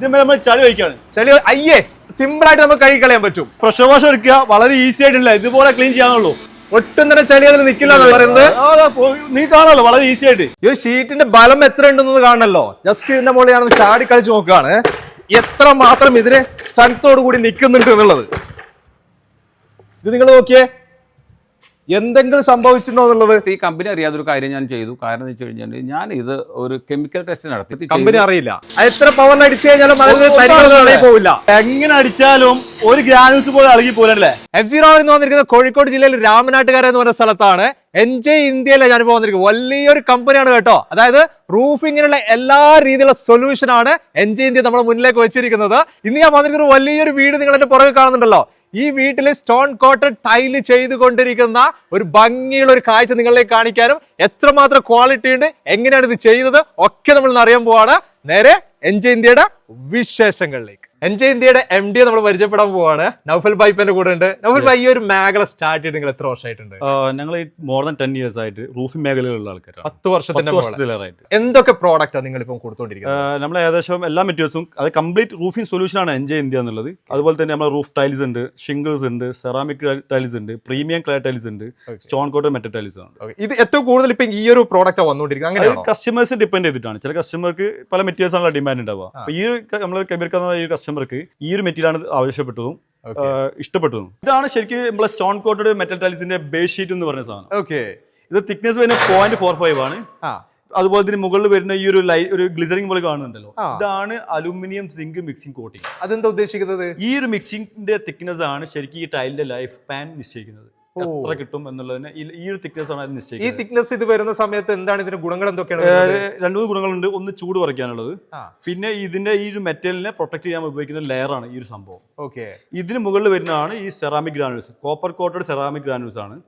ഇതിന്മേൽ നമ്മൾ ചളി വയ്ക്കാണ് ചെളി അയ്യേ സിമ്പിൾ ആയിട്ട് നമുക്ക് കഴുകി കളയാൻ പറ്റും. പ്രഷർ വാഷ് എടുക്കുക വളരെ ഈസി ആയിട്ടില്ല ഇതുപോലെ ക്ലീൻ ചെയ്യാനുള്ളൂ. ഒട്ടും തന്നെ ചെളി അതിൽ നിൽക്കില്ല എന്ന് പറയുന്നത്. നീ കാണാമല്ലോ വളരെ ഈസി ആയിട്ട്. ഈ ഒരു ഷീറ്റിന്റെ ബലം എത്ര ഉണ്ടെന്ന് കാണണല്ലോ. ജസ്റ്റ് ഇതിന്റെ മുകളിൽ ഞാൻ ചാടി കളിച്ച് നോക്കുകയാണ്. എത്ര മാത്രം ഇതിന് സ്ട്രെങ്ത്തോടു കൂടി നിൽക്കുന്നുണ്ട് എന്നുള്ളത്. ഇത് നിങ്ങൾ നോക്കിയേ എന്തെങ്കിലും സംഭവിച്ചിട്ടുണ്ടോ എന്നുള്ളത്? ഈ കമ്പനി അറിയാത്തൊരു കാര്യം ഞാൻ ചെയ്തു. കാരണം എന്ന് വെച്ച് കഴിഞ്ഞാൽ ഞാൻ ഇത് ഒരു കെമിക്കൽ ടെസ്റ്റ് നടത്തി. കമ്പനി അറിയില്ല. അത് എത്ര പവർ അടിച്ചു കഴിഞ്ഞാലും പോവില്ല. എങ്ങനെ അടിച്ചാലും ഒരു ഗ്രാനൂസ് പോലും ഇറങ്ങി പോലല്ലേ എഫ് സീറോ എന്ന് വന്നിരിക്കുന്നത് കോഴിക്കോട് ജില്ലയിൽ രാമനാട്ടുകര എന്ന് പറഞ്ഞ സ്ഥലത്താണ്. എൻ ജെ ഇന്ത്യയിലെ ഇപ്പോൾ വന്നിരിക്കുന്നത്. വലിയൊരു കമ്പനിയാണ് കേട്ടോ. അതായത് റൂഫിങ്ങിനുള്ള എല്ലാ രീതിയിലുള്ള സൊല്യൂഷൻ ആണ് എൻ ജെ ഇന്ത്യ നമ്മുടെ മുന്നിലേക്ക് വെച്ചിരിക്കുന്നത്. ഇന്ന് ഞാൻ വന്നിരിക്കുന്ന വലിയൊരു വീട് നിങ്ങൾ എന്റെ പുറകെ കാണുന്നുണ്ടല്ലോ. ഈ വീട്ടിൽ സ്റ്റോൺ കോട്ടർ ടൈൽ ചെയ്തുകൊണ്ടിരിക്കുന്ന ഒരു ഭംഗിയുള്ള ഒരു കാഴ്ച നിങ്ങളിലേക്ക് കാണിക്കാനും എത്രമാത്രം ക്വാളിറ്റി ഉണ്ട് എങ്ങനെയാണ് ഇത് ചെയ്തത് ഒക്കെ നമ്മൾ അറിയാൻ പോവാണ്. നേരെ എൻജി ഇന്ത്യയുടെ വിശേഷങ്ങളിലേക്ക്. എൻ ജെ ഇന്ത്യയുടെ എം ഡി നമ്മൾ പരിചയപ്പെടാൻ പോവാണ്. നൗഫൽ ബൈപ്പിന്റെ കൂടെ ഉണ്ട്. നൗഫൽ ബൈ ഈ ഒരു മേഖല സ്റ്റാർട്ട് ചെയ്ത് നിങ്ങൾ എത്ര വർഷമായിട്ടുണ്ട്? ഞങ്ങൾ മോർ ദാൻ ടെൻ ഇയേഴ്സ് ആയിട്ട് റൂഫിംഗ് മേഖലയിലുള്ള ആൾക്കാരാണ്. പത്ത് വർഷത്തിന്റെ എന്തൊക്കെ പ്രോഡക്റ്റാണ് നിങ്ങൾ ഇപ്പം കൊടുത്തോണ്ടിരിക്കുന്നത്? നമ്മൾ ഏകദേശം എല്ലാ മെറ്റീരിയൽസും അത് കംപ്ലീറ്റ് റൂഫിംഗ് സൊല്യൂഷൻ ആണ് എൻജെ ഇന്ത്യ എന്നുള്ളത്. അതുപോലെ തന്നെ നമ്മൾ റൂഫ് ടൈൽസ് ഉണ്ട് ഷിംഗിൾസ് ഉണ്ട് സെറാമിക് ടൈൽസ് ഉണ്ട് പ്രീമിയം ക്ലേ ടൈൽസ് ഉണ്ട് സ്റ്റോൺ കോട്ട് മെറ്റൽ ടൈൽസ് ആണ്. ഇത് ഏറ്റവും കൂടുതൽ ഇപ്പം ഈ ഒരു പ്രോഡക്റ്റ് വന്നുകൊണ്ടിരിക്കുന്നത് അങ്ങനെ കസ്റ്റമേഴ്സ് ഡിപ്പെൻഡ് ചെയ്തിട്ടാണ്. ചില കസ്റ്റമർക്ക് പല മെറ്റീരിയൽസ് ആണല്ലോ ഡിമാൻഡ് ഉണ്ടാവുക. ഈ നമ്മൾ കബീർക്കുന്ന ഈ കസ്റ്റമർക്ക് ഈ ഒരു മെറ്റീരിയൽ ആണ് ആവശ്യപ്പെട്ടതും. ഇഷ്ടപ്പെട്ടതും. ഇതാണ് ശരിക്കും നമ്മളെ സ്റ്റോൺ കോട്ടഡ് മെറ്റൽ ടൈൽസിന്റെ ബേസ് ഷീറ്റ് എന്ന് പറയുന്ന സാധനം. ഓക്കെ. ഇത് തിക്നെസ് വരുന്ന പോയിന്റ് ഫോർ ഫൈവ് ആണ്. അതുപോലെ തന്നെ മുകളിൽ വരുന്ന ഈ ഒരു ലൈ ഒരു ഗ്ലിസറിംഗ് പോലെ കാണുന്നുണ്ടല്ലോ. ഇതാണ് അലുമിനിയം സിങ്ക് മിക്സിംഗ് കോട്ടിംഗ് അതെന്താ ഉദ്ദേശിക്കുന്നത്? ഈ ഒരു മിക്സിംഗിന്റെ തിക്നെസ് ആണ് ശരിക്കും ഈ ടൈലിന്റെ ലൈഫ് പാൻ നിശ്ചയിക്കുന്നത്. എത്ര കിട്ടും എന്നുള്ളതിന് ഈ- ഒരു തിക്നെസ് ആണ് നിശ്ചയിക്കുന്നത്. ഈ തിക്നെസ് ഇത് വരുന്ന സമയത്ത് എന്താണ് ഇതിന്റെ ഗുണങ്ങൾ എന്തൊക്കെയാണ് രണ്ടു മൂന്ന് ഗുണങ്ങളുണ്ട്. ഒന്ന് ചൂട് കുറയ്ക്കാനുള്ളത്. പിന്നെ ഇതിന്റെ ഈ ഒരു മെറ്റലിനെ പ്രൊട്ടക്ട് ചെയ്യാൻ ഉപയോഗിക്കുന്ന ലെയർ ആണ് ഈ ഒരു സംഭവം. ഓക്കെ. ഇതിന് മുകളിൽ വരുന്നതാണ് ഈ ceramic granules copper coated ceramic granules ആണ്.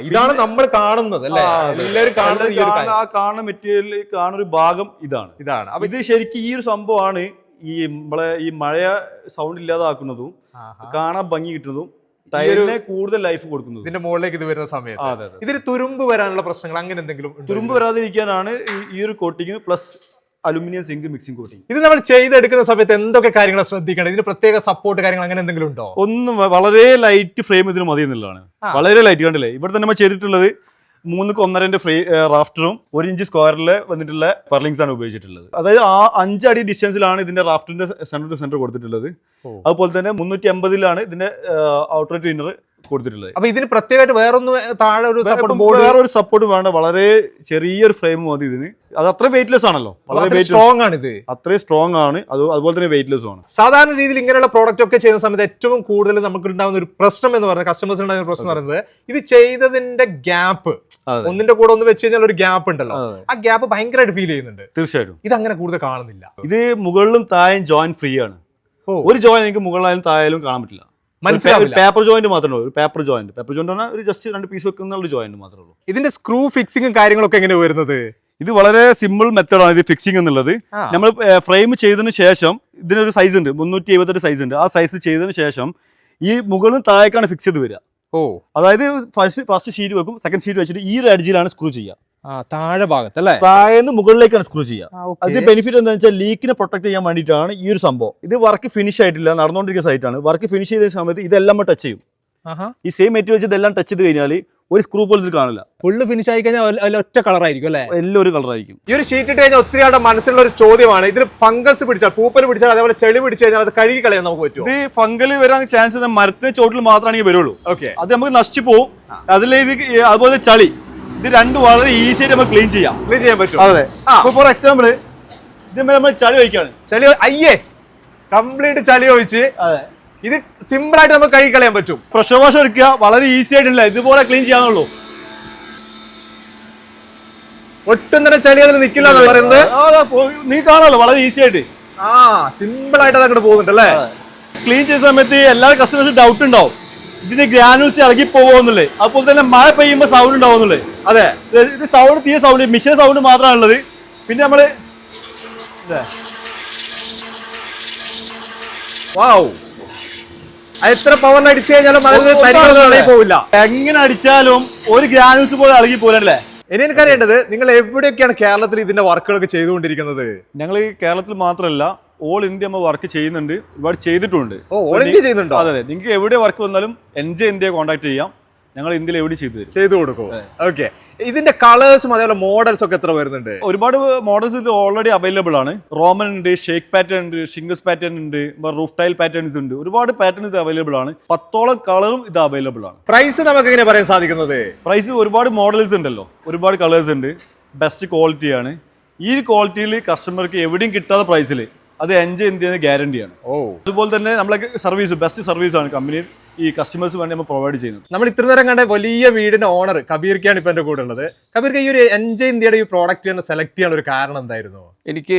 ഇതാണ് നമ്മൾ കാണുന്നത് അല്ലേ? എല്ലാവരും കാണുന്നത്. ആ കാണുന്ന മെറ്റീരിയൽ കാണുന്ന ഒരു ഭാഗം ഇതാണ്. ഇതാണ്. അപ്പൊ ഇത് ശരിക്കും ഈ ഒരു സംഭവമാണ് ഈ നമ്മളെ ഈ മഴ സൗണ്ട് ഇല്ലാതാക്കുന്നതും. കാണാൻ ഭംഗി കിട്ടുന്നതും ടൈലിനെ കൂടുതൽ ലൈഫ് കൊടുക്കുന്നത്. ഇതിന്റെ മുകളിലേക്ക് ഇത് വരുന്ന സമയത്ത്. ഇതിന് തുരുമ്പ് വരാനുള്ള പ്രശ്നങ്ങൾ അങ്ങനെ എന്തെങ്കിലും? തുരുമ്പ് വരാതിരിക്കാനാണ് ഈ- ഈ ഒരു coating plus aluminium zinc mixing coating ഇത് നമ്മൾ ചെയ്തെടുക്കുന്ന സമയത്ത് എന്തൊക്കെ കാര്യങ്ങൾ ശ്രദ്ധിക്കണം ഇതിന് പ്രത്യേക സപ്പോർട്ട് കാര്യങ്ങൾ അങ്ങനെ എന്തെങ്കിലും ഉണ്ടോ? ഒന്നും വളരെ ലൈറ്റ് ഫ്രെയിം ഇതിന് മതി എന്നുള്ളതാണ്. വളരെ ലൈറ്റ് കണ്ടില്ലേ? ഇവിടെ തന്നെ നമ്മൾ ചെയ്തിട്ടുള്ളത് മൂന്ന് ഒന്നരന്റെ ഫ്രീ റാഫ്റ്ററും ഒരു ഇഞ്ച് സ്ക്വയറിൽ വന്നിട്ടുള്ള പെർലിങ്സ് ആണ് ഉപയോഗിച്ചിട്ടുള്ളത്. അതായത് ആ അഞ്ചടി ഡിസ്റ്റൻസിലാണ് ഇതിന്റെ റാഫ്റ്ററിന്റെ സെന്റർ ടു സെന്റർ കൊടുത്തിട്ടുള്ളത്. അതുപോലെ തന്നെ മുന്നൂറ്റി അമ്പതിലാണ് ഇതിന്റെ ഔട്ടർ ഇന്നർ കൊടുത്തിട്ടുള്ളത്. അപ്പൊ ഇതിന് പ്രത്യേകമായിട്ട് വേറൊന്നും താഴെ ഒരു സപ്പോർട്ട് ബോർഡ് വേറെ ഒരു സപ്പോർട്ട് വേണ്ട. വളരെ ചെറിയൊരു ഫ്രെയിം മതി ഇതിന്. അത് അത്ര വെയിറ്റ്ലെസ് ആണല്ലോ. വളരെ സ്ട്രോങ് ആണ് ഇത്. അത്രയും സ്ട്രോങ് ആണ്. അത് അതുപോലെ തന്നെ വെയിറ്റ്ലെസ് ആണ്. സാധാരണ രീതിയിൽ ഇങ്ങനെയുള്ള പ്രോഡക്റ്റ് ഒക്കെ ചെയ്യുന്ന സമയത്ത് ഏറ്റവും കൂടുതൽ നമുക്ക് ഉണ്ടാകുന്ന ഒരു പ്രശ്നം എന്ന് പറയുന്നത് കസ്റ്റമേഴ്സ് ഉണ്ടാകുന്ന പ്രശ്നം എന്ന് പറയുന്നത് ഇത് ചെയ്തതിന്റെ ഗ്യാപ്പ് ഒന്നിന്റെ കൂടെ ഒന്ന് വെച്ച് കഴിഞ്ഞാൽ ഒരു ഗ്യാപ്പ് ഉണ്ടല്ലോ. ആ ഗ്യാപ്പ് ഭയങ്കരമായിട്ട് ഫീൽ ചെയ്യുന്നുണ്ട്. തീർച്ചയായിട്ടും. ഇത് അങ്ങനെ കൂടുതൽ കാണുന്നില്ല. ഇത് മുകളിലും താഴെയും ജോയിൻ ഫ്രീ ആണ്. ഒരു ജോയിൻ എനിക്ക് മുകളിലായാലും താഴെയാലും കാണാൻ പറ്റില്ല. മനസ്സിലാവില്ല. പേപ്പർ ജോയിന്റ് മാത്രമേ ഉള്ളൂ. പേപ്പർ ജോയിന്റ് പേപ്പർ ജോയിന്റ് പറഞ്ഞാൽ ഒരു ജസ്റ്റ് രണ്ട് പീസ് വെക്കുന്ന ഒരു ജോയിന്റ് മാത്രമേ ഉള്ളൂ. ഇതിന്റെ സ്ക്രൂ ഫിക്സിങ്ങും കാര്യങ്ങളൊക്കെ എങ്ങനെ വരുന്നത്? ഇത് വളരെ സിമ്പിൾ മെത്തേഡാണ് ഇത് ഫിക്സിംഗ് എന്നുള്ളത്. നമ്മൾ ഫ്രെയിം ചെയ്തതിന് ശേഷം ഇതിനൊരു സൈസ് ഉണ്ട്. മുന്നൂറ്റി എഴുപത്തെട്ട് സൈസ് ഉണ്ട്. ആ സൈസ് ചെയ്തതിന് ശേഷം ഈ മുകളിലും താഴേക്കാണ് ഫിക്സ് ചെയ്ത് വരിക. ഓ. അതായത് ഫസ്റ്റ് ഫസ്റ്റ് ഷീറ്റ് വെക്കും സെക്കൻഡ് ഷീറ്റ് വെച്ചിട്ട് ഈ ഒരു അടിച്ചിലാണ് സ്ക്രൂ ചെയ്യുക. താഴെ ഭാഗത്ത് അല്ലേ താഴേന്ന് മുകളിലേക്കാണ് സ്ക്രൂ ചെയ്യുക. അതിന്റെ ബെനിഫിറ്റ് എന്താണെന്ന് വെച്ചാൽ ലീക്കിനെ പ്രൊട്ടക്ട് ചെയ്യാൻ വേണ്ടിയിട്ടാണ് ഈ ഒരു സംഭവം. ഇത് വർക്ക് ഫിനിഷ് ആയിട്ടില്ല നടന്നുകൊണ്ടിരിക്കുന്ന സൈറ്റാണ് വർക്ക് ഫിനിഷ് ചെയ്ത സമയത്ത് ഇതെല്ലാം ടച്ച് ചെയ്യും. ആഹാ. ഈ സെയിം മെറ്റീരിയൽ വെച്ച് ഇതെല്ലാം ടച്ച് ചെയ്ത് കഴിഞ്ഞാൽ ഒരു സ്ക്രൂ പോലും ഇത് കാണില്ല ഫുള്ള് ഫിനിഷ് ആയി കഴിഞ്ഞാൽ ഒറ്റ കളർ ആയിരിക്കും അല്ലേ? എല്ലാം ഒരു കളറായിരിക്കും ഈ ഒരു ഷീറ്റ് ഇട്ട് കഴിഞ്ഞാൽ ഒത്തിരി ആളുടെ മനസ്സിലുള്ള ഒരു ചോദ്യമാണ്. ഇതിൽ ഫംഗസ് പിടിച്ചാൽ പൂപ്പൽ പിടിച്ചാൽ അതേപോലെ ചെളി പിടിച്ചു കഴിഞ്ഞാൽ അത് കഴുകി കളയാൻ നമുക്ക് പറ്റും ഇത് ഫംഗൽ വരാൻ ചാൻസ് മരത്തിന്റെ ചോട്ടിൽ മാത്രമാണ് ഈ വരുള്ളൂ. ഓക്കെ അത് നമുക്ക് നശിച്ചു പോകും അതിൽ ഇത് ഈ അതുപോലെ ചളി. ഇത് രണ്ടും വളരെ ഈസി ആയിട്ട് നമ്മൾ ക്ലീൻ ചെയ്യാം. ക്ലീൻ ചെയ്യാൻ പറ്റും. അതെ. ഫോർ എക്സാമ്പിൾ ഇതിന്മേൽ നമ്മൾ ചളി ഒഴിക്കുകയാണ്. ചളി അയ്യേ കംപ്ലീറ്റ് ചളി ഒഴിച്ച് അതെ. ഇത് സിമ്പിൾ ആയിട്ട് നമുക്ക് കഴുകി കളയാൻ പറ്റും. പ്രഷർ വാഷ് എടുക്കുക വളരെ ഈസി ആയിട്ടില്ല. ഇതുപോലെ ക്ലീൻ ചെയ്യാനുള്ളൂ. ഒട്ടും തന്നെ ചളി അതിൽ നിൽക്കില്ല എന്ന് പറയുന്നത്. ആ, നീ കാണാലോ വളരെ ഈസി ആയിട്ട്. ആ സിമ്പിൾ ആയിട്ട് അത് അങ്ങോട്ട് പോകുന്നുണ്ട് അല്ലേ? ക്ലീൻ ചെയ്യുന്ന സമയത്ത് എല്ലാ കസ്റ്റമേഴ്സും ഡൗട്ട് ഉണ്ടാവും. ഇതിന്റെ ഗ്രാനുൾസ് ഇളകി പോകുന്നുള്ളേ അതുപോലെ തന്നെ മഴ പെയ്യുമ്പോൾ സൗണ്ട് ഉണ്ടാവുന്നുള്ളേ. അതെ. ഇത് സൗണ്ട് തീരെ സൗണ്ട് മിഷൻ സൗണ്ട് മാത്രമാണുള്ളത് പിന്നെ നമ്മൾ വാവ് എത്ര പവറിൽ അടിച്ചു കഴിഞ്ഞാലും അതിൽ പോവില്ല എങ്ങനെ അടിച്ചാലും ഒരു ഗ്രാനുൾസ് പോലും ഇളകി പോലല്ലേ ഇനി എനിക്കറിയേണ്ടത് നിങ്ങൾ എവിടെയൊക്കെയാണ് കേരളത്തിൽ ഇതിന്റെ വർക്കുകളൊക്കെ ചെയ്തുകൊണ്ടിരിക്കുന്നത്? ഞങ്ങൾ ഈ കേരളത്തിൽ മാത്രമല്ല ഓൾ ഇന്ത്യ നമ്മൾ വർക്ക് ചെയ്യുന്നുണ്ട്. ഒരുപാട് ചെയ്തിട്ടുണ്ട്. ഓൾ ഇന്ത്യ ചെയ്യുന്നുണ്ടോ? അതെ അതെ. നിങ്ങൾക്ക് എവിടെ വർക്ക് വന്നാലും എൻ ജെ ഇന്ത്യയെ കോൺടാക്ട് ചെയ്യാം. ഞങ്ങൾ ഇന്ത്യയിൽ എവിടെ ചെയ്തു തരും? ചെയ്തു കൊടുക്കും. ഓക്കെ ഇതിന്റെ കളേഴ്സും അതേപോലെ മോഡൽസ് ഒക്കെ എത്ര വരുന്നുണ്ട്? ഒരുപാട് മോഡൽസ് ഇത് ഓൾറെഡി അവൈലബിൾ ആണ്. റോമൻ ഉണ്ട് ഷേക്ക് പാറ്റേൺ ഉണ്ട് ഷിംഗസ് പാറ്റേൺ ഉണ്ട് റൂഫ് ടൈൽ പാറ്റേൺസ് ഉണ്ട്. ഒരുപാട് പാറ്റേൺ ഇത് അവൈലബിൾ ആണ്. പത്തോളം കളറും ഇത് അവൈലബിൾ ആണ്. പ്രൈസ് നമുക്ക് എങ്ങനെ പറയാൻ സാധിക്കുന്നത്? പ്രൈസ് ഒരുപാട് മോഡൽസ് ഉണ്ടല്ലോ. ഒരുപാട് കളേഴ്സ് ഉണ്ട്. ബെസ്റ്റ് ക്വാളിറ്റിയാണ് ഈ ക്വാളിറ്റിയിൽ കസ്റ്റമർക്ക് എവിടെയും കിട്ടാത്ത പ്രൈസിൽ അത് എൻജോയ് ഇന്ത്യ ഗ്യാരണ്ടിയാണ്. ഓ. അതുപോലെ തന്നെ നമ്മളെ സർവീസ് ബെസ്റ്റ് സർവീസ് ആണ് കമ്പനി ഈ കസ്റ്റമേഴ്സ് വേണ്ടി നമ്മൾ പ്രൊവൈഡ് ചെയ്യുന്നത്. നമ്മൾ ഇത്ര നേരം കണ്ട വലിയ വീടിന്റെ ഓണർ കബീർക്കാണ് ഇപ്പൊ എന്റെ കൂടെ ഉള്ളത്. കബീർക്ക് ഈ ഒരു എൻജോയ് ഇന്ത്യയുടെ ഈ പ്രോഡക്റ്റ് തന്നെ സെലക്ട് ചെയ്യാൻ ഒരു കാരണം എന്തായിരുന്നു? എനിക്ക്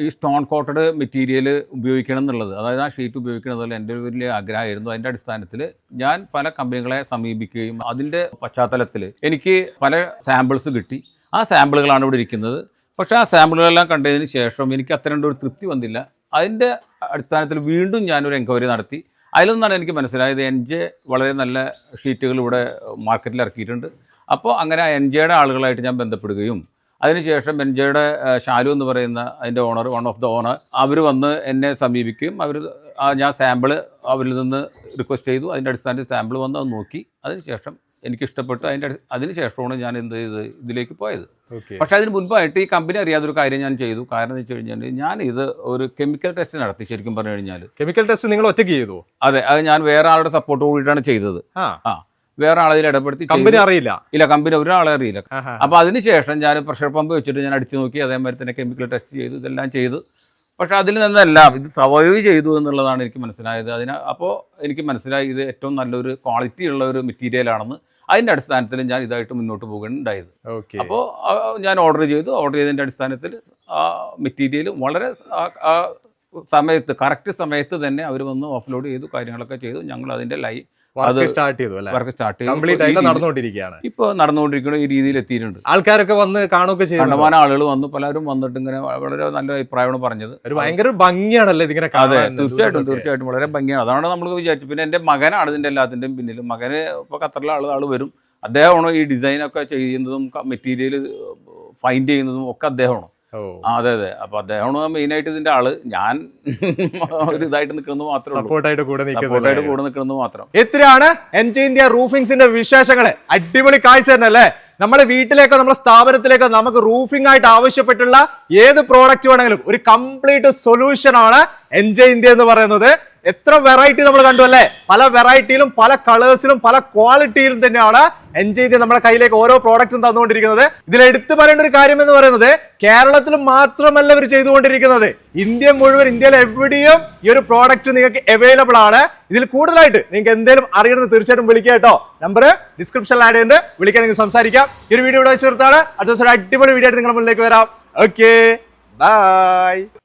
ഈ സ്റ്റോൺ കോട്ടഡ് മെറ്റീരിയൽ ഉപയോഗിക്കണം എന്നുള്ളത് അതായത് ആ ഷീറ്റ് ഉപയോഗിക്കണം എന്നുള്ള എന്റെ ഒരു വലിയ ആഗ്രഹമായിരുന്നു. അതിന്റെ അടിസ്ഥാനത്തിൽ ഞാൻ പല കമ്പനികളെ സമീപിക്കുകയും അതിന്റെ പശ്ചാത്തലത്തിൽ എനിക്ക് പല സാമ്പിൾസ് കിട്ടി. ആ സാമ്പിളുകളാണ് ഇവിടെ ഇരിക്കുന്നത്. പക്ഷേ ആ സാമ്പിളുകളെല്ലാം കണ്ടതിന് ശേഷം എനിക്ക് അത്ര ഒരു തൃപ്തി വന്നില്ല. അതിന്റെ അടിസ്ഥാനത്തിൽ വീണ്ടും ഞാനൊരു എൻക്വയറി നടത്തി. അതിൽ നിന്നാണ് എനിക്ക് മനസ്സിലായത് എൻ ജെ വളരെ നല്ല ഷീറ്റുകൾ ഇവിടെ മാർക്കറ്റിൽ ഇറക്കിയിട്ടുണ്ട്. അപ്പോൾ അങ്ങനെ ആ എൻ ജെയുടെ ആളുകളായിട്ട് ഞാൻ ബന്ധപ്പെടുകയും അതിനുശേഷം എൻ ജെയുടെ ഷാലു എന്ന് പറയുന്ന അതിന്റെ owner one of the owner അവർ വന്ന് എന്നെ സമീപിക്കുകയും അവർ ഞാൻ സാമ്പിൾ അവരിൽ നിന്ന് റിക്വസ്റ്റ് ചെയ്തു. അതിന്റെ അടിസ്ഥാനത്തിൽ സാമ്പിൾ വന്ന് അത് നോക്കി. അതിനുശേഷം എനിക്ക് ഇഷ്ടപ്പെട്ടു അതിന്റെ അതിന് ശേഷമാണ് ഞാൻ എന്ത് ചെയ്ത് ഇതിലേക്ക് പോയത്. പക്ഷേ അതിന് മുൻപായിട്ട് ഈ കമ്പനി അറിയാതൊരു കാര്യം ഞാൻ ചെയ്തു. കാരണം എന്ന് വെച്ച് കഴിഞ്ഞാൽ ഞാൻ ഇത് ഒരു കെമിക്കൽ ടെസ്റ്റ് നടത്തി ശരിക്കും പറഞ്ഞു കഴിഞ്ഞാൽ. കെമിക്കൽ ടെസ്റ്റ് നിങ്ങൾ ഒറ്റയ്ക്ക് ചെയ്തു? അതെ അത് ഞാൻ വേറെ ആളുടെ സപ്പോർട്ട് കൂടിയിട്ടാണ് ചെയ്തത്. ആ. വേറെ ആളെ ഇതിൽ ഇടപെടുത്തി കമ്പനി അറിയില്ല? ഇല്ല കമ്പനി ഒരാളെ അറിയില്ല. അപ്പോൾ അതിനുശേഷം ഞാൻ പ്രഷർ പമ്പ് വെച്ചിട്ട് ഞാൻ അടിച്ചു നോക്കി അതേമാതിരി തന്നെ കെമിക്കൽ ടെസ്റ്റ് ചെയ്ത് ഇതെല്ലാം ചെയ്തു. പക്ഷേ അതിൽ നിന്നെല്ലാം ഇത് സർവൈവ് ചെയ്തു എന്നുള്ളതാണ് എനിക്ക് മനസ്സിലായത്. അതിന് അപ്പോൾ എനിക്ക് മനസ്സിലായി ഇത് ഏറ്റവും നല്ലൊരു ക്വാളിറ്റി ഉള്ള ഒരു മെറ്റീരിയൽ ആണെന്ന് അതിന്റെ അടിസ്ഥാനത്തിൽ ഞാൻ ഇതായിട്ട് മുന്നോട്ട് പോകുകയാണ് ഉണ്ടായത് ഓക്കെ അപ്പോൾ ഞാൻ ഓർഡർ ചെയ്തു. ഓർഡർ ചെയ്തതിന്റെ അടിസ്ഥാനത്തിൽ ആ മെറ്റീരിയൽ വളരെ സമയത്ത് കറക്റ്റ് സമയത്ത് തന്നെ അവർ വന്ന് ഓഫ്ലോഡ് ചെയ്തു കാര്യങ്ങളൊക്കെ ചെയ്തു. ഞങ്ങൾ അതിന്റെ ലൈ അത് സ്റ്റാർട്ട് ചെയ്തു അല്ലേ? വർക്ക് സ്റ്റാർട്ട് കംപ്ലീറ്റ് ആയിട്ട് ചെയ്തു നടന്നുകൊണ്ടിരിക്കുകയാണ്. ഇപ്പോൾ നടന്നുകൊണ്ടിരിക്കുന്ന ഈ രീതിയിൽ എത്തിയിട്ടുണ്ട്. ആൾക്കാരൊക്കെ വന്ന് കാണുകയൊക്കെ ചെയ്തു കണ്ടമാനം ആളുകൾ വന്നു പലരും വന്നിട്ട് ഇങ്ങനെ വളരെ നല്ല അഭിപ്രായമാണ് പറഞ്ഞത്. ഒരു ഭയങ്കര ഭംഗിയാണല്ലേ ഇതിങ്ങനെ അതെ. തീർച്ചയായിട്ടും തീർച്ചയായിട്ടും വളരെ ഭംഗിയാണ്. അതാണ് നമ്മൾ വിചാരിച്ചു പിന്നെ എന്റെ മകനാണ് ഇതിന്റെ എല്ലാത്തിന്റെയും പിന്നിൽ മകന് ഇപ്പോൾ ഖത്തറിലെ ആൾ ആൾ വരും. അദ്ദേഹമാണോ ഈ ഡിസൈനൊക്കെ ചെയ്യുന്നതും മെറ്റീരിയൽ ഫൈൻഡ് ചെയ്യുന്നതും ഒക്കെ അദ്ദേഹമാണ്? അതെ അതെ. അപ്പൊ അദ്ദേഹമാണ് മെയിനായിട്ട് ഇതിന്റെ ആൾ. ഞാൻ ഒരു ഇതായിട്ട് നിൽക്കുന്നത് മാത്രമേ സപ്പോർട്ടായിട്ട് കൂടെ സപ്പോർട്ടായിട്ട് കൂടെ നിൽക്കുന്നത് മാത്രം. എത്രയാണ് എൻജെ ഇന്ത്യ റൂഫിംഗ്സിന്റെ വിശേഷങ്ങൾ? അടിപൊളി കാഴ്ച തന്നെ അല്ലേ? നമ്മളെ വീട്ടിലേക്കോ നമ്മുടെ സ്ഥാപനത്തിലേക്കോ നമുക്ക് റൂഫിംഗ് ആയിട്ട് ആവശ്യപ്പെട്ടുള്ള ഏത് പ്രോഡക്റ്റ് വേണമെങ്കിലും ഒരു കംപ്ലീറ്റ് സൊല്യൂഷൻ ആണ് എൻജെ ഇന്ത്യ എന്ന് പറയുന്നത്. എത്ര വെറൈറ്റി നമ്മൾ കണ്ടു അല്ലേ? പല വെറൈറ്റിയിലും പല കളേഴ്സിലും പല ക്വാളിറ്റിയിലും തന്നെയാണ് എൻജോയ് ചെയ്ത് നമ്മുടെ കയ്യിലേക്ക് ഓരോ പ്രോഡക്റ്റും തന്നുകൊണ്ടിരിക്കുന്നത്. ഇതിൽ എടുത്തു പറയേണ്ട ഒരു കാര്യം എന്ന് പറയുന്നത് കേരളത്തിൽ മാത്രമല്ല ഇവർ ചെയ്തുകൊണ്ടിരിക്കുന്നത്. ഇന്ത്യ മുഴുവൻ ഇന്ത്യയിൽ എവിടെയും ഈ ഒരു പ്രോഡക്റ്റ് നിങ്ങൾക്ക് അവൈലബിൾ ആണ്. ഇതിൽ കൂടുതലായിട്ട് നിങ്ങൾക്ക് എന്തെങ്കിലും അറിയണമെന്ന് തീർച്ചയായിട്ടും വിളിക്കുക കേട്ടോ. നമ്പർ ഡിസ്ക്രിപ്ഷനിൽ ആഡ് ചെയ്ത് വിളിക്കാൻ നിങ്ങൾക്ക് സംസാരിക്കാം. ഈ ഒരു വീഡിയോ ഇവിടെ വെച്ച് നിർത്താണ് അടുത്ത ദിവസം അടിപൊളി വീഡിയോ ആയിട്ട് നിങ്ങളുടെ മുന്നിലേക്ക് വരാം. Okay bye